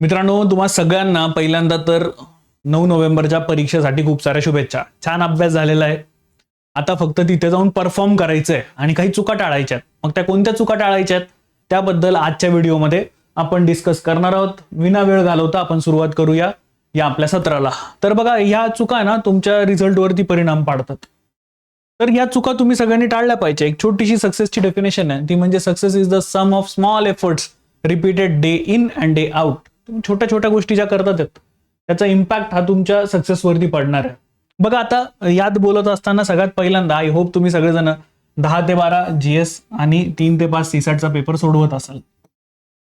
मित्रांनो तुम्हा सगळ्यांना पहिल्यांदा तर नऊ नोव्हेंबरच्या परीक्षेसाठी खूप साऱ्या शुभेच्छा. छान अभ्यास झालेला आहे. आता फक्त तिथे जाऊन परफॉर्म करायचं आहे आणि काही चुका टाळायच्या आहेत. मग त्या कोणत्या चुका टाळायच्या आहेत? त्याबद्दल आजच्या व्हिडिओमध्ये आपण डिस्कस करणार आहोत. विना वेळ घालवता आपण सुरुवात करूया या आपल्या सत्राला. तर बघा ह्या चुका ना तुमच्या रिझल्टवरती परिणाम पाडतात. तर या चुका तुम्ही सगळ्यांनी टाळल्या पाहिजे. एक छोटीशी सक्सेसची डेफिनेशन आहे. ती म्हणजे success is the sum of small efforts repeated day in and day out तुम्ही छोट्या छोट्या गोष्टी ज्या करतात आहेत, त्याचा इम्पॅक्ट हा तुमच्या सक्सेसवरती पडणार आहे. बघा आता यात बोलत असताना सगळ्यात पहिल्यांदा आय होप तुम्ही सगळेजण दहा ते बारा जीएस आणि तीन ते पाच सीसॅटचा पेपर सोडवत असाल.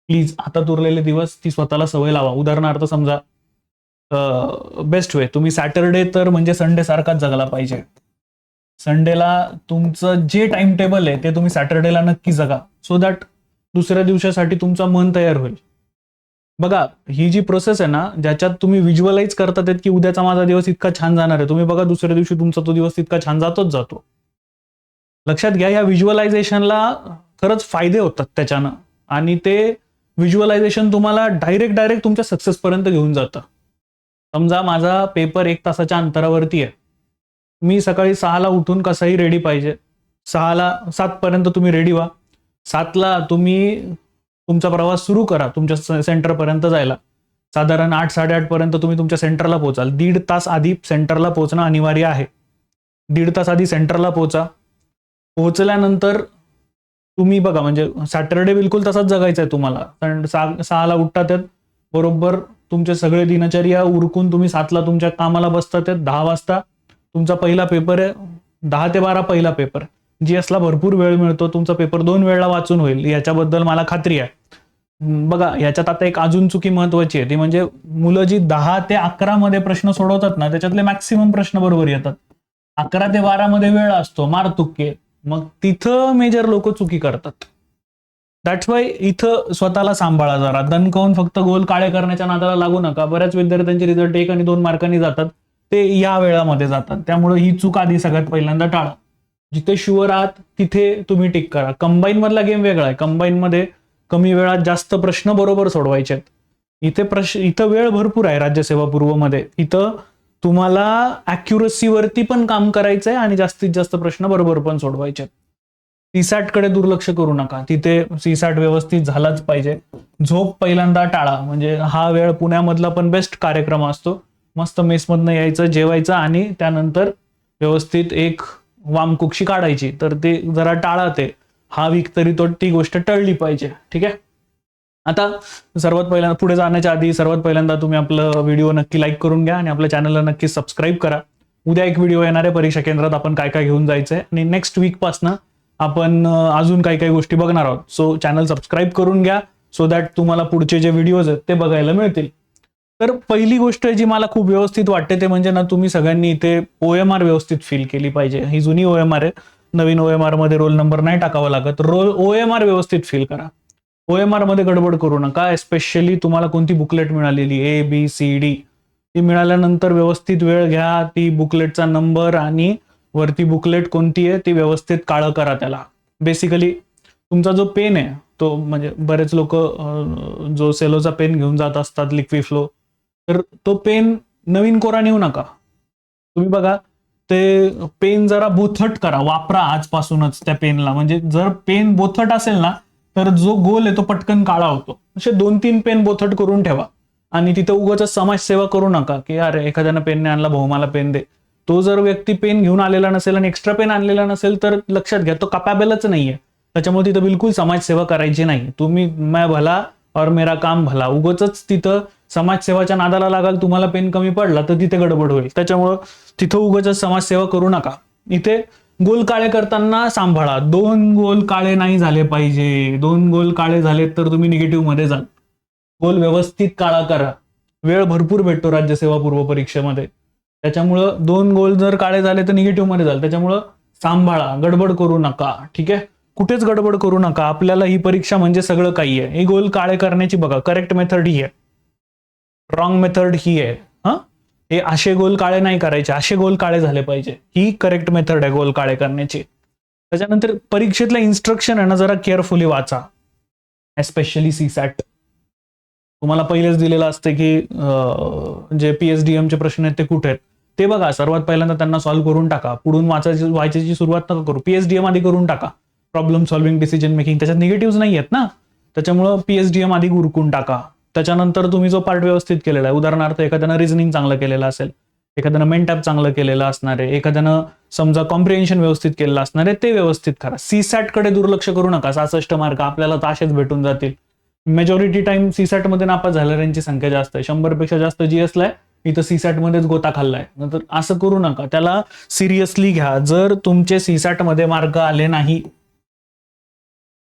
प्लीज आता उरलेले दिवस ती स्वतःला सवय लावा. उदाहरणार्थ समजा बेस्ट वे तुम्ही सॅटरडे तर म्हणजे संडे सारखाच जगला पाहिजे. संडेला तुमचं जे टाइम टेबल आहे ते तुम्ही सॅटरडेला नक्की जगा. सो दॅट दुसऱ्या दिवसासाठी तुमचं मन तयार होईल. बघा ही जी प्रोसेस आहे ना ज्याच्यात तुम्ही विज्युअलाइज करतात की उद्याचा माझा दिवस इतका छान जाणार आहे. तुम्ही बघा दुसऱ्या दिवशी तुमचा तो दिवस इतका छान जातोच जातो. लक्षात घ्या या व्हिज्युअलायझेशनला खरंच फायदे होतात त्याच्यानं. आणि ते व्हिज्युअलायझेशन तुम्हाला डायरेक्ट डायरेक्ट तुमच्या सक्सेसपर्यंत घेऊन जातं. समजा माझा पेपर एक तासाच्या अंतरावरती आहे. मी सकाळी सहाला उठून कसाही रेडी पाहिजे. सहाला सातपर्यंत तुम्ही रेडी व्हा. सातला तुम्ही तुमचा प्रवास सुरू करा तुमच्या स- सेंटरपर्यंत जायला. साधारण आठ साडेआठ पर्यंत तुम्ही तुमच्या सेंटरला पोहोचाल दीड तास आधी सेंटरला पोहोचणं अनिवार्य आहे. दीड तास आधी सेंटरला पोहोचा पोहोचल्यानंतर तुम्ही बघा म्हणजे सॅटरडे बिलकुल तसाच जगायचा आहे तुम्हाला. कारण सा- सहाला उठतात बरोबर तुमचे सगळे दिनचर्या उरकून तुम्ही सातला तुमच्या कामाला बसतात त्यात दहा वाजता. तुमचा पहिला पेपर आहे दहा ते बारा पहिला पेपर. जी एसला भरपूर वेळ मिळतो तुमचा पेपर दोन वेळा वाचून होईल. याच्याबद्दल मला खात्री आहे. बघा याच्यात आता एक अजून चुकी महत्वाची आहे. ती म्हणजे मुलं जी दहा ते अकरा मध्ये प्रश्न सोडवतात ना त्याच्यातले मॅक्सिमम प्रश्न बरोबर येतात. अकरा ते बारा मध्ये वेळ असतो मारतुके मग तिथं मेजर लोक चुकी करतात. दॅट्स वाय इथं स्वतःला सांभाळा जरा. दणकावून फक्त गोल काळे करण्याच्या नादाला लागू नका. बऱ्याच विद्यार्थ्यांचे रिझल्ट एक आणि दोन मार्कांनी जातात. ते या वेळामध्ये जातात. त्यामुळे ही चूक आधी सगळ्यात पहिल्यांदा टाळा. जिथे शुअर आहात तिथे तुम्ही टिक करा. कंबाईन मधला गेम वेगळा आहे. कंबाईन मध्ये कमी वेळात जास्त प्रश्न बरोबर सोडवायचे आहेत. इथे प्रश्न इथं वेळ भरपूर आहे राज्यसेवा पूर्वमध्ये. इथं तुम्हाला अॅक्युरसीवरती पण काम करायचंय आणि जास्तीत जास्त प्रश्न बरोबर पण सोडवायचे सीसॅटकडे कडे दुर्लक्ष करू नका. तिथे सीसॅट व्यवस्थित झालाच पाहिजे. झोप पहिल्यांदा टाळा. म्हणजे हा वेळ पुण्यामधला पण बेस्ट कार्यक्रम असतो. मस्त मेसमधनं यायचं जेवायचं आणि त्यानंतर व्यवस्थित एक वामकुक्षी काढायची. तर ते जरा टाळा ते. हा वीक तरी तो ती गोष्ट टळली पाहिजे. ठीक आहे? आता सर्वात पहिल्यांदा पुढे जाण्याच्या आधी सर्वात पहिल्यांदा तुम्ही आपलं व्हिडिओ नक्की लाईक करून घ्या आणि आपल्या चॅनलला नक्की सबस्क्राईब करा. उद्या एक व्हिडिओ येणार आहे परीक्षा केंद्रात आपण काय काय घेऊन जायचंय. आणि नेक्स्ट वीकपासनं आपण अजून काही काही गोष्टी बघणार आहोत. सो चॅनल सबस्क्राईब करून घ्या सो दॅट तुम्हाला पुढचे जे व्हिडिओज आहेत ते बघायला मिळतील. तर पहिली गोष्ट जी मला खूप व्यवस्थित वाटते ते म्हणजे ना तुम्ही सगळ्यांनी इथे ओएमआर व्यवस्थित फील केली पाहिजे. ही जुनी ओएमआर आहे. नवीन ओ एम आरमध्ये रोल नंबर नाही टाकावा लागत. रोल ओएमआर व्यवस्थित फील करा. ओएमआरमध्ये गडबड करू नका. एस्पेशली तुम्हाला कोणती बुकलेट मिळालेली? ए बी सी डी ती मिळाल्यानंतर व्यवस्थित वेळ घ्या. ती बुकलेटचा नंबर आणि वरती बुकलेट कोणती आहे ती व्यवस्थित काळं करा त्याला. बेसिकली तुमचा जो पेन आहे तो म्हणजे बरेच लोक जो सेलोचा पेन घेऊन जात असतात लिक्विड फ्लो तर तो पेन नवीन कोरा नेऊ नका. तुम्ही बघा ते पेन जरा बोथट करा वापरा आजपासूनच त्या पेनला. म्हणजे जर पेन बोथट असेल ना तर जो गोल आहे तो पटकन काळा होतो. असे दोन तीन पेन बोथट करून ठेवा. आणि तिथं उगाच समाजसेवा करू नका की अरे एखाद्यानं पेनने आणला भाऊ मला पेन दे. तो जर व्यक्ती पेन घेऊन आलेला नसेल आणि एक्स्ट्रा पेन आणलेला नसेल तर लक्षात घ्या तो कपॅबलच नाहीये. त्याच्यामुळे तिथं बिलकुल समाजसेवा करायची नाही. तुम्ही मैं भला और मेरा काम भला. उगच तिथं समाजसेवाच्या नादाला लागाल तुम्हाला पेन कमी पडला तर तिथे गडबड होईल. त्याच्यामुळं तिथं उगच समाजसेवा करू नका. इथे गोल काळे करताना सांभाळा. दोन गोल काळे नाही झाले पाहिजे. दोन गोल काळे झाले तर तुम्ही निगेटिव्हमध्ये जाल. गोल व्यवस्थित काळा करा. वेळ भरपूर भेटतो राज्यसेवा पूर्व परीक्षेमध्ये. त्याच्यामुळं दोन गोल जर काळे झाले तर निगेटिव्हमध्ये जाल. त्याच्यामुळं सांभाळा. गडबड करू नका. ठीक आहे? कुठेच गडबड करू नका. आपल्याला ही परीक्षा म्हणजे सगळं काही आहे. हे गोल काळे करण्याची बघा. करेक्ट मेथड ही आहे. रॉंग मेथड ही आहे. हा? हे असे गोल काळे नाही करायचे असे गोल काळे झाले पाहिजे. ही करेक्ट मेथड आहे गोल काळे करण्याची. त्याच्यानंतर परीक्षेतल्या इन्स्ट्रक्शन आहे ना जरा केअरफुली वाचा. एस्पेशली सी सॅट तुम्हाला पहिलेच दिलेलं असते की जे पी एच डी एमचे प्रश्न आहेत ते कुठे आहेत? ते बघा सर्वात पहिल्यांदा त्यांना सॉल्व्ह करून टाका. पुढून वाचायची व्हायची सुरुवात नका करू. पीएचडीएम आधी करून टाका. प्रॉब्लेम सॉल्व्हिंग डिसिजन मेकिंग त्याच्यात निगेटिव्ह नाही आहेत ना? त्याच्यामुळं पीएचडीएम आधी उरकून टाका. त्याच्यानंतर तुम्ही जो पार्ट व्यवस्थित केलेला आहे उदाहरणार्थ एखाद्यानं रिझनिंग चांगलं केलेलं असेल एखाद्यानं मेंटॅप चांगलं केलेलं असणार आहे एखाद्यानं समजा कॉम्प्रिहेन्शन व्यवस्थित केलेलं असणार आहे ते व्यवस्थित करा. सी कडे दुर्लक्ष करू नका सहासष्ट मार्क आपल्याला ताशेच भेटून जातील. मेजॉरिटी टाइम सी मध्ये नापास झालेल्यांची संख्या जास्त आहे. शंभरपेक्षा जास्त जीएसला आहे इथं सीसॅट सॅटमध्येच गोता खाल्लाय नंतर असं करू नका. त्याला सिरियसली घ्या. जर तुमचे सी मध्ये मार्क आले नाही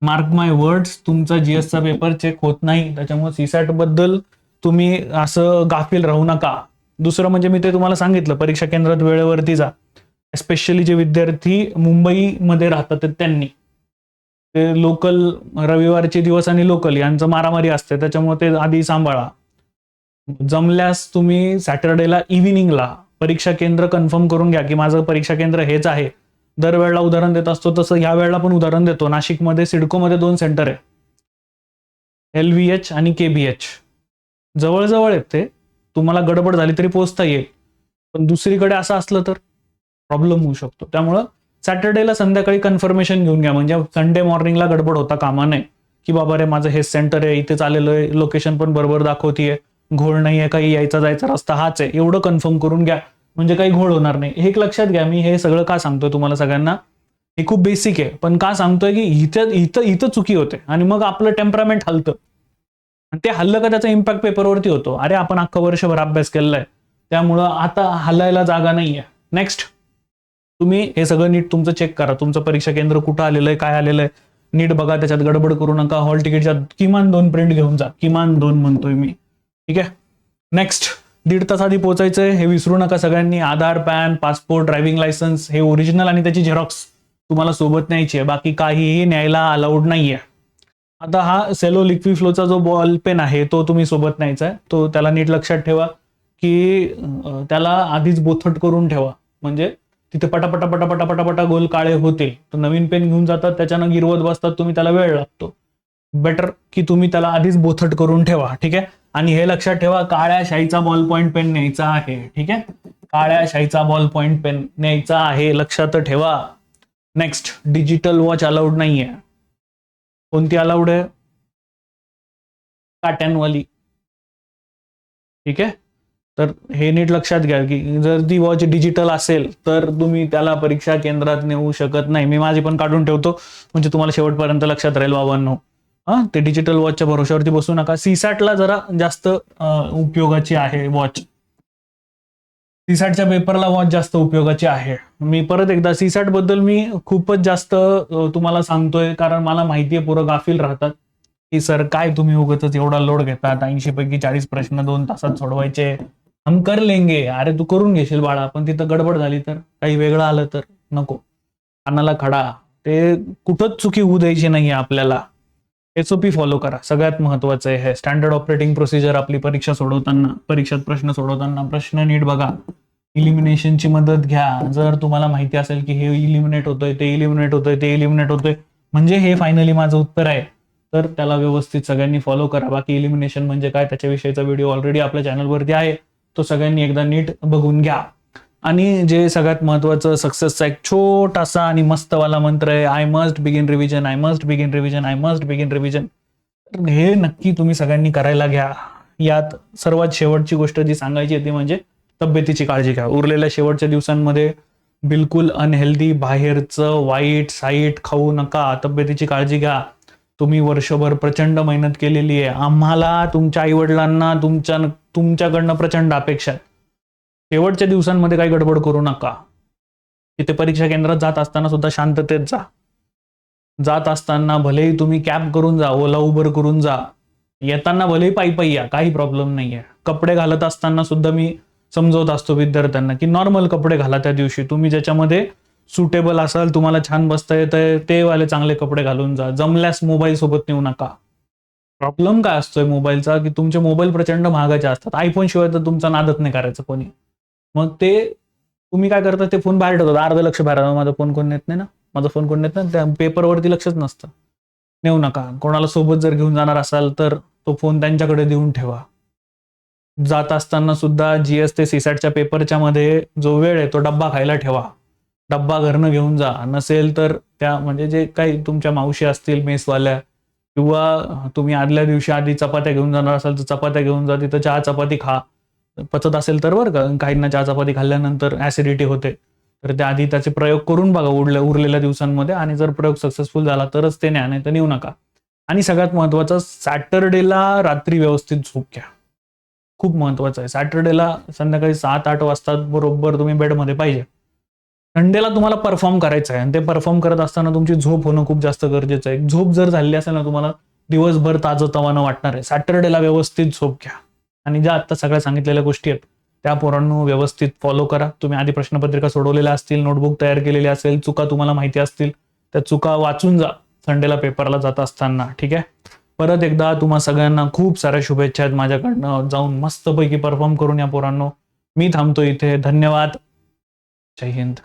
मार्क माय वर्ड्स तुमचा जीएसचा पेपर चेक होत नाही. त्याच्यामुळे सीसॅटबद्दल तुम्ही असं गाफील राहू नका. दुसरं म्हणजे मी ते तुम्हाला सांगितलं परीक्षा केंद्रात वेळेवरती जा. स्पेशली जे विद्यार्थी मुंबईमध्ये राहतात त्यांनी. ते लोकल रविवारचे दिवस आणि लोकल यांचं मारामारी असते त्याच्यामुळे ते आधी सांभाळा. जमल्यास तुम्ही सॅटर्डेला इव्हिनिंगला परीक्षा केंद्र कन्फर्म करून घ्या की माझं परीक्षा केंद्र हेच आहे. दरवेळेला उदाहरण देत असतो तसं ह्या वेळेला पण उदाहरण देतो. नाशिकमध्ये सिडकोमध्ये दोन सेंटर आहे. एल व्ही एच आणि के बी एच जवळजवळ आहेत ते. तुम्हाला गडबड झाली तरी पोहोचता येईल. पण दुसरीकडे असं असलं तर प्रॉब्लेम होऊ शकतो. त्यामुळं सॅटर्डेला संध्याकाळी कन्फर्मेशन घेऊन घ्या. म्हणजे संडे मॉर्निंगला गडबड होता कामा नये. की बाबा रे माझं हे सेंटर आहे इथेच आलेलं आहे लोकेशन पण बरोबर दाखवतीये. घोळ नाही आहे काही यायचा जायचा रस्ता हाच आहे. एवढं कन्फर्म करून घ्या. म्हणजे काही घोळ होणार नाही. हे एक लक्षात घ्या. मी हे सगळं का सांगतोय तुम्हाला सगळ्यांना? हे खूप बेसिक आहे. पण का सांगतोय की इथं इथं इथं चुकी होते. आणि मग आपलं टेम्परामेंट हलतं. आणि ते हल्लं का त्याचा इम्पॅक्ट पेपरवरती होतो? अरे आपण अख्खा वर्षभर अभ्यास केलेला आहे त्यामुळं आता हलायला जागा नाहीये. नेक्स्ट तुम्ही हे सगळं नीट तुमचं चेक करा. तुमचं परीक्षा केंद्र कुठं आलेलं आहे काय आलेलं आहे? नीट बघा त्याच्यात गडबड करू नका. हॉल तिकीटच्या किमान दोन प्रिंट घेऊन जा. किमान दोन म्हणतोय मी. ठीक आहे? नेक्स्ट दीड तास आधी पोहोचायचंय. हे विसरू नका सगळ्यांनी. Aadhaar PAN passport driving licence हे ओरिजिनल आणि त्याची झेरॉक्स तुम्हाला सोबत न्यायची आहे. बाकी काहीही न्यायला अलाउड नाहीये. आता हा सेलो लिक्वी फ्लोचा जो बॉल पेन आहे तो तुम्ही सोबत न्यायचा आहे. तो त्याला नीट लक्षात ठेवा की त्याला आधीच बोथट करून ठेवा. म्हणजे तिथे पटापटा पटापटा पटापटा गोल काळे होतील. तर नवीन पेन घेऊन जातात. त्याच्यानं गिरवत बसतात. तुम्ही त्याला वेळ लागतो. बेटर की तुम्ही त्याला आधीच बोथट करून ठेवा. ठीक आहे? आणि हे लक्षात ठेवा काळ्या शाईचा बॉल पॉईंट पेन न्यायचा आहे. ठीक आहे? काळ्या शाईचा बॉल पॉईंट पेन न्यायचा आहे. लक्षात ठेवा. नेक्स्ट डिजिटल वॉच अलाउड नाहीये. कोणती अलाउड आहे? काट्यांवाली. ठीक आहे? तर हे नीट लक्षात घ्या की जर ती वॉच डिजिटल असेल तर तुम्ही त्याला परीक्षा केंद्रात नेऊ शकत नाही. मी माझी पण काढून ठेवतो. म्हणजे तुम्हाला शेवटपर्यंत लक्षात राहील बाबांनो हा ते डिजिटल वॉचच्या भरोश्यावरती बसू नका. सीसॅटला जरा जास्त उपयोगाची आहे वॉच सीसॅटच्या पेपरला वॉच जास्त उपयोगाची आहे. मी परत एकदा सीसॅटबद्दल मी खूपच जास्त तुम्हाला सांगतोय कारण मला माहिती आहे पुरं गाफील राहतात. की सर काय तुम्ही उगतच एवढा लोड घेतात? ऐंशी पैकी चाळीस प्रश्न दोन तासात सोडवायचे. हम कर लेंगे. अरे तू करून घेशील बाळा पण तिथं गडबड झाली तर? काही वेगळं आलं तर? नको. कानाला खडा. ते कुठंच चुकी होऊ द्यायची नाहीये आपल्याला. एसओपी फॉलो करा. सगळ्यात महत्वाचं आहे स्टँडर्ड ऑपरेटिंग प्रोसिजर आपली परीक्षा सोडवताना परीक्षेत प्रश्न सोडवताना प्रश्न नीट बघा. इलिमिनेशनची मदत घ्या. जर तुम्हाला माहिती असेल की हे इलिमिनेट होतोय ते इलिमिनेट होतोय ते इलिमिनेट होतोय म्हणजे हे फायनली माझं उत्तर आहे. तर त्याला व्यवस्थित सगळ्यांनी फॉलो करा. बाकी इलिमिनेशन म्हणजे काय? त्याच्याविषयीचा व्हिडिओ ऑलरेडी आपल्या चॅनलवरती आहे. तो सगळ्यांनी एकदा नीट बघून घ्या. आणि जे सगळ्यात महत्वाचं सक्सेसचा एक छोटासा आणि मस्तवाला मंत्र आहे I must begin revision I must begin revision I must begin revision हे नक्की तुम्ही सगळ्यांनी करायला घ्या. यात सर्वात शेवटची गोष्ट जी सांगायची आहे ती म्हणजे तब्येतीची काळजी घ्या. उरलेल्या शेवटच्या दिवसांमध्ये बिलकुल अनहेल्दी बाहेरचं वाईट साईट खाऊ नका. तब्येतीची काळजी घ्या. तुम्ही वर्षभर प्रचंड मेहनत केलेली आहे. आम्हाला तुमच्या आईवडिलांना तुमच्या तुमच्याकडनं प्रचंड अपेक्षा आहे. शेवटच्या दिवसांमध्ये काही गडबड करू नका. तिथे परीक्षा केंद्रात जात असताना सुद्धा शांततेत जा. जात असताना भलेही तुम्ही कॅब करून जा ओला उबर करून जा. येताना भलेही पायी पायी या काही प्रॉब्लेम नाहीये कपडे घालत असताना सुद्धा मी समजवत असतो विद्यार्थ्यांना की नॉर्मल कपडे घाला त्या दिवशी. तुम्ही ज्याच्यामध्ये सुटेबल असाल तुम्हाला छान बसता येतंय ते वाले चांगले कपडे घालून जा. जमल्यास मोबाईल सोबत नेऊ नका. प्रॉब्लेम काय असतोय मोबाईलचा की तुमचे मोबाईल प्रचंड महागाचे असतात. आयफोन शिवाय तर तुमचा नादच नाही करायचं कोणी. मग ते तुम्ही काय करता ते फोन बाहेर ठेवतात. अर्ध लक्ष बाहेर माझा फोन कोण नेत नाही ना? माझा फोन कोण नेत नाही? त्या पेपरवरती लक्षच नसतं. नेऊ नका. कोणाला सोबत जर घेऊन जाणार असाल तर तो फोन त्यांच्याकडे देऊन ठेवा. जात असताना सुद्धा जीएस ते सीसॅटच्या पेपरच्या मध्ये जो वेळ आहे तो डब्बा खायला ठेवा. डब्बा घरनं घेऊन जा. नसेल तर त्या म्हणजे जे काही तुमच्या मावशी असतील मेसवाल्या किंवा तुम्ही आदल्या दिवशी आधी चपात्या घेऊन जाणार असाल तर चपात्या घेऊन जा. तिथं चहा चपाती खा. पचत असेल तर बरं का. काहींना चहा चपाती खाल्ल्यानंतर ऍसिडिटी होते. तर त्या आधी त्याचे प्रयोग करून बघा उरल्या उरलेल्या दिवसांमध्ये आणि जर प्रयोग सक्सेसफुल झाला तरच ते न्या नाही तर नेऊ नका. आणि सगळ्यात महत्वाचं सॅटरडेला रात्री व्यवस्थित झोप घ्या. खूप महत्वाचं आहे. सॅटरडेला संध्याकाळी सात आठ वाजता बरोबर तुम्ही बेडमध्ये पाहिजे. संडेला तुम्हाला परफॉर्म करायचं आहे आणि ते परफॉर्म करत असताना तुमची झोप होणं खूप जास्त गरजेचं आहे. झोप जर झाली असेल ना तुम्हाला दिवसभर ताजं तवानं वाटणार आहे. सॅटरडेला व्यवस्थित झोप घ्या. आणि ज्या आता सगळ्या सांगितलेल्या गोष्टी आहेत त्या पोरांनो व्यवस्थित फॉलो करा. तुम्ही आधी प्रश्नपत्रिका सोडवलेल्या असतील नोटबुक तयार केलेली असेल चुका तुम्हाला माहिती असतील त्या चुका वाचून जा. संडेला पेपरला जात असताना ठीक आहे? परत एकदा तुम्हा सगळ्यांना खूप साऱ्या शुभेच्छा आहेत माझ्याकडनं. जाऊन मस्तपैकी परफॉर्म करून या पोरांनो. मी थांबतो इथे. धन्यवाद. जय हिंद.